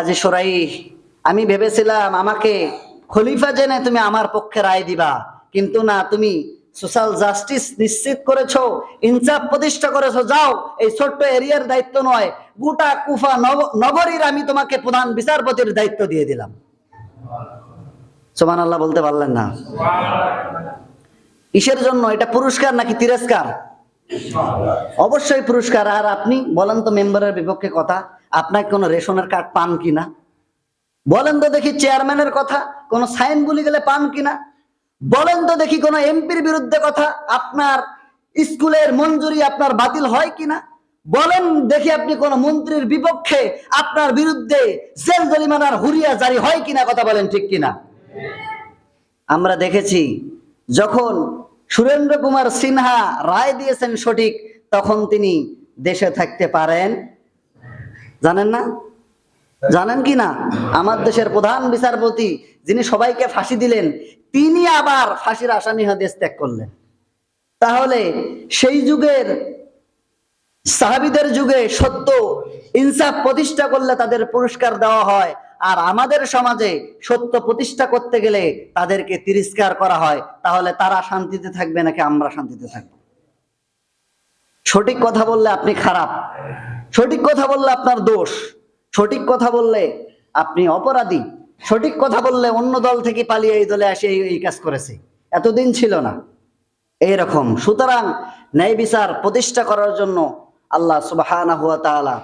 কাজী সরাই, আমি ভেবেছিলাম আমাকে খলিফা জেনে তুমি আমার পক্ষে রায় দিবা। কিন্তু না, তুমি সোশ্যাল জাস্টিস নিশ্চিত করেছ, ইনসাফ প্রতিষ্ঠা করেছ। যাও, এই ছোট্ট এরিয়ার দায়িত্ব নয়, গোটা কুফা নগরীর আমি তোমাকে প্রধান বিচারপতির দায়িত্ব দিয়ে দিলাম। সোমান আল্লাহ বলতে পারলেন না। কিসের জন্য? এটা পুরস্কার নাকি তিরস্কার? অবশ্যই পুরস্কার। আর আপনি, বলেন তো, মেম্বারের বিপক্ষে কথা। আপনাকে কোনো রেশনের কার্ড পান কিনা? বলেন তো দেখি চেয়ারম্যানের কথা, কোনো সাইন গুলি গেলে পান কিনা? বলেন তো দেখি কোনো এমপির বিরুদ্ধে কথা, আপনার স্কুলের মঞ্জুরি আপনার বাতিল হয় কিনা? বলেন দেখি আপনি কোন মন্ত্রীর বিপক্ষে আপনার বিরুদ্ধে জেল জরিমানার হুরিয়া জারি হয় কিনা কথা বলেন ঠিক কিনা? আমরা দেখেছি যখন সুরেন্দ্র কুমার সিনহা রায় দিয়েছেন সঠিক, তখন তিনি দেশে থাকতে পারেন। জানেন না? জানেন কি না? আমার দেশের প্রধান বিচারপতি, যিনি সবাইকে ফাঁসি দিলেন, তিনি আবার ফাঁসির আসামি হয়ে দেশ ত্যাগ করলেন। তাহলে সেই যুগের সাহাবিদের যুগে সত্য ইনসাফ প্রতিষ্ঠা করলে তাদের পুরস্কার দেওয়া হয়, আর আমাদের সমাজে সত্য প্রতিষ্ঠা করতে গেলে তাদেরকে তিরস্কার করা হয়, তাহলে তারা শান্তিতে থাকবে নাকি আমরা শান্তিতে থাকব? সঠিক কথা বললে আপনি খারাপ। সঠিক কথা বললে আপনার দোষ, সঠিক কথা বললে আপনি অপরাধী, সঠিক কথা বললে অন্য দল থেকে পালিয়ে এই দলে আসে এই- কাজ করেছে। এতদিন ছিল না। এইরকম। সুতরাং ন্যায় বিচার প্রতিষ্ঠা করার জন্য আল্লাহ তাআলা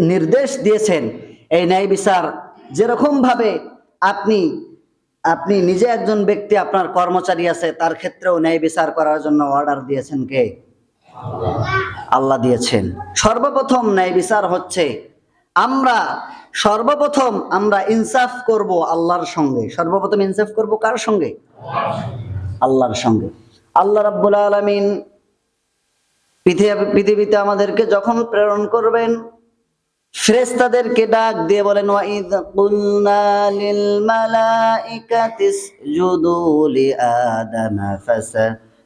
নির্দেশ দিয়েছেন এই ন্যায় বিচার যেরকম ভাবে আপনি আপনি নিজে একজন ব্যক্তি, আপনার কর্মচারী আছে, তার ক্ষেত্রেও ন্যায় বিচার করার জন্য অর্ডার দিয়েছেন কে? আল্লাহ দিয়েছেন। সর্বপ্রথম ন্যায় বিচার হচ্ছে, আমরা সর্বপ্রথম আমরা ইনসাফ করব আল্লাহর সঙ্গে। সর্বপ্রথম ইনসাফ করব কার সঙ্গে? আল্লাহর সঙ্গে। আল্লাহ রাব্বুল আলামিন পৃথিবী, পৃথিবীতে আমাদেরকে যখন প্রেরণ করবেন, ফেরেশতাদেরকে ডাক দিয়ে বলেন, ওয়াইদ কুলনা লিল মালাইকাতি ইসজুদু লিআদামা ফাসা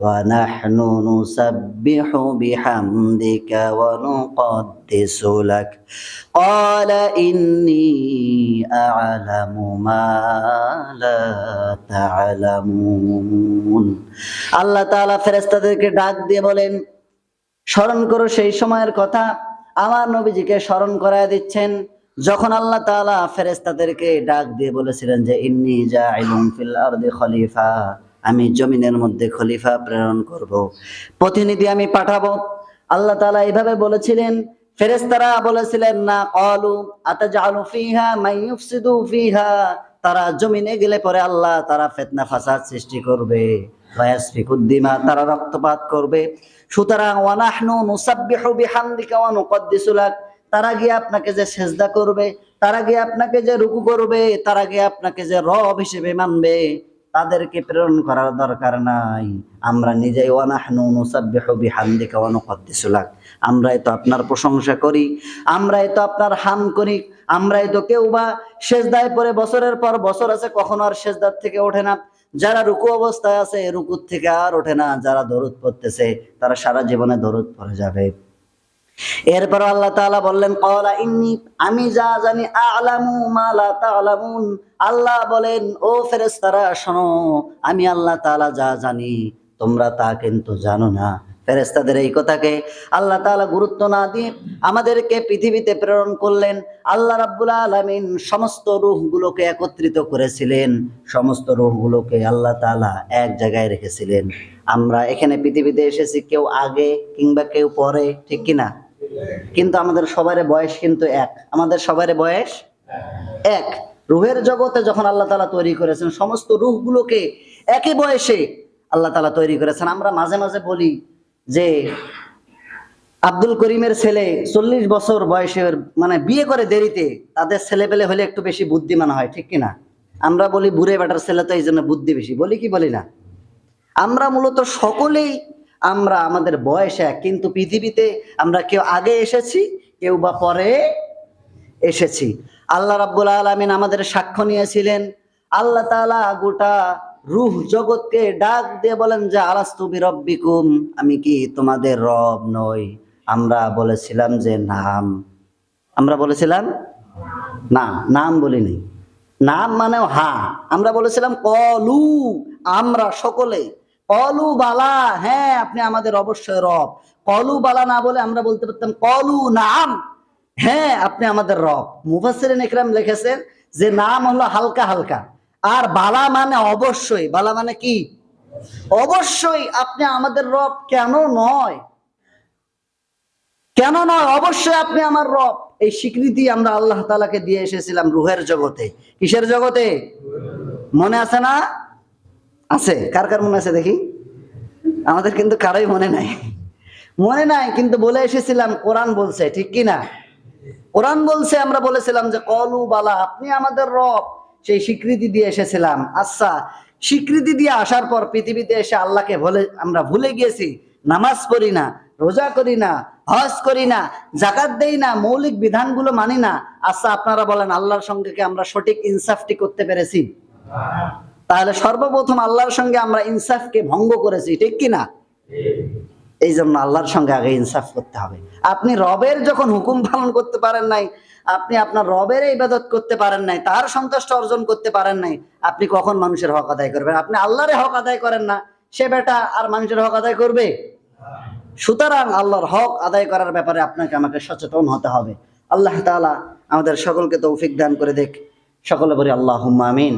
ونحن نسبح بحمدك ونقدس لك قال إني أعلم ما لا تعلمون আল্লাহ তাআলা ফেরেশতাদেরকে ডাক দিয়ে বলেন স্মরণ করো সেই সময়ের কথা আমার নবীজিকে স্মরণ করায় দিচ্ছেন যখন আল্লাহ তাআলা ফেরেশতাদেরকে ডাক দিয়ে বলেছিলেন যে ইন্নি জাইলুম ফিল আরদি খলিফা আমি জমিনের মধ্যে খলিফা প্রেরণ করব। প্রতিনিধি আমি পাঠাবো। আল্লাহ তালা এইভাবে বলেছিলেন ফেরেস্তারা বলেছিলেন, না ক্বালু আতাজালু ফিহা ফিহা। তারা জমিনে গেলে পরে আল্লাহ তারা ফিতনা ফাসাদ সৃষ্টি করবে। তারা রক্তপাত করবে। সুতরাং তারা গিয়ে আপনাকে যে সেজদা করবে, তারা গিয়ে আপনাকে যে রুকু করবে, তারা গিয়ে আপনাকে যে রব হিসেবে মানবে। তাদেরকে প্রেরণ করার দরকার নাই। আমরা নিজেই ওয়ানাহনু আমরাই তো আপনার প্রশংসা করি, আমরাই তো আপনার হাম করি, আমরাই তো কেউ বা সেজদায় পরে বছরের পর বছর আছে, কখনো আর সেজদার থেকে ওঠে না। যারা রুকু অবস্থায় আছে, রুকুর থেকে আর ওঠে না। যারা দরুদ পড়তেছে, তারা সারা জীবনে দরুদ পড়ে যাবে। এরপর আল্লাহ তাআলা বললেন, কলা ইন্নি, আমি যা জানি আলামু মা লা তা'লামুন। আল্লাহ বলেন, ও ফেরেশতারা, শোনো, আমি আল্লাহ তাআলা যা জানি, তোমরা তা কিন্তু জানো না। ফেরেশতাদের এই কথাকে আল্লাহ তাআলা গুরুত্ব না দিয়ে আমাদেরকে পৃথিবীতে প্রেরণ করলেন। আল্লাহ রাব্বুল আলামিন সমস্ত রূহগুলোকে একত্রিত করেছিলেন। সমস্ত রূহগুলোকে আল্লাহ তাআলা এক জায়গায় রেখেছিলেন। আমরা এখানে পৃথিবীতে এসেছি কেউ আগে কিংবা কেউ পরে, ঠিক কিনা? কিন্তু আমাদের সবার বয়স কিন্তু এক। আমাদের সবার বয়স এক। রুহের জগতে যখন আল্লাহ তালা তৈরি করেছেন, সমস্ত রুহগুলোকে একই বয়সে আল্লাহ তালা তৈরি করেছেন। আমরা মাঝে মাঝে বলি যে, আব্দুল করিমের ছেলে চল্লিশ বছর বয়সের মানে বিয়ে করে দেরিতে, তাদের ছেলে পেলে হলে একটু বেশি বুদ্ধিমান হয়, ঠিক কিনা? আমরা বলি, বুড়ে বেটার ছেলে তো এই জন্য বুদ্ধি বেশি। বলি কি বলি না? আমরা মূলত সকলেই আমরা আমাদের বয়স এক, কিন্তু পৃথিবীতে আমরা কেউ আগে এসেছি, কেউ বা পরে এসেছি। আল্লাহ রাব্বুল আলামিন আমাদের সাক্ষ্য নিয়েছিলেন। আল্লাহ তাআলা গোটা রূহ জগৎকে ডাক দিয়ে বলেন যে, আলাস্তু বিরব্বিকুম, আমি কি তোমাদের রব নই? আমরা বলেছিলাম যে, নাম। আমরা বলেছিলাম, না, নাম বলিনি। নাম মানে হা। আমরা বলেছিলাম, কলু, আমরা সকলে কলু বালা হ্যাঁ আপনি আমাদের অবশ্যই রব। কলু বালা না বলে আমরা বলতে পারতাম কলু নাম। হ্যাঁ আপনি আমাদের রব। মুফাসির ইকরাম লিখেছেন যে নাম হলো হালকা হালকা। আর বালা মানে অবশ্যই। বালা মানে কি? অবশ্যই আপনি আমাদের রব কেন নয়? কেন নয়? অবশ্যই আপনি আমার রব। এই স্বীকৃতি আমরা আল্লাহ তালাকে দিয়ে এসেছিলাম রুহের জগতে। কিসের জগতে? মনে আছে না? আছে, কার কার মনে আছে দেখি? আমাদের কিন্তু কারোই মনে নাই। মনে নাই, কিন্তু বলে এসেছিলাম, কোরআন বলছে, ঠিক কি না? কোরআন বলছে, আমরা বলেছিলাম যে, কলু বালা, আপনি আমাদের রব। সেই স্বীকৃতি দিয়ে এসেছিলাম। আচ্ছা স্বীকৃতি দিয়ে আসার পর পৃথিবীতে এসে আল্লাহকে ভুলে, আমরা ভুলে গিয়েছি। নামাজ পড়ি না, রোজা করি না, হজ করি না জাকাত দেই না, মৌলিক বিধানগুলো মানি না। আচ্ছা আপনারা বলেন, আল্লাহর সঙ্গে কি আমরা সঠিক ইনসাফটি করতে পেরেছি? তাহলে সর্বপ্রথম আল্লাহর সঙ্গে আমরা ইনসাফকে ভঙ্গ করেছি, ঠিক কি না এই জন্য আল্লাহর সঙ্গে আগে ইনসাফ করতে হবে। আপনি রবের যখন হুকুম পালন করতে পারেন নাই, আপনি আপনার রবের ইবাদত করতে পারেন নাই, তার সন্তুষ্ট অর্জন করতে পারেন নাই, আপনি কখন মানুষের হক আদায় করবেন? আপনি আল্লাহরে হক আদায় করেন না, সে বেটা আর মানুষের হক আদায় করবে? সুতরাং আল্লাহর হক আদায় করার ব্যাপারে আপনাকে আমাকে সচেতন হতে হবে। আল্লাহ তাআলা আমাদের সকলকে তৌফিক দান করে দেখ। সকলে বলি আল্লাহ আমিন।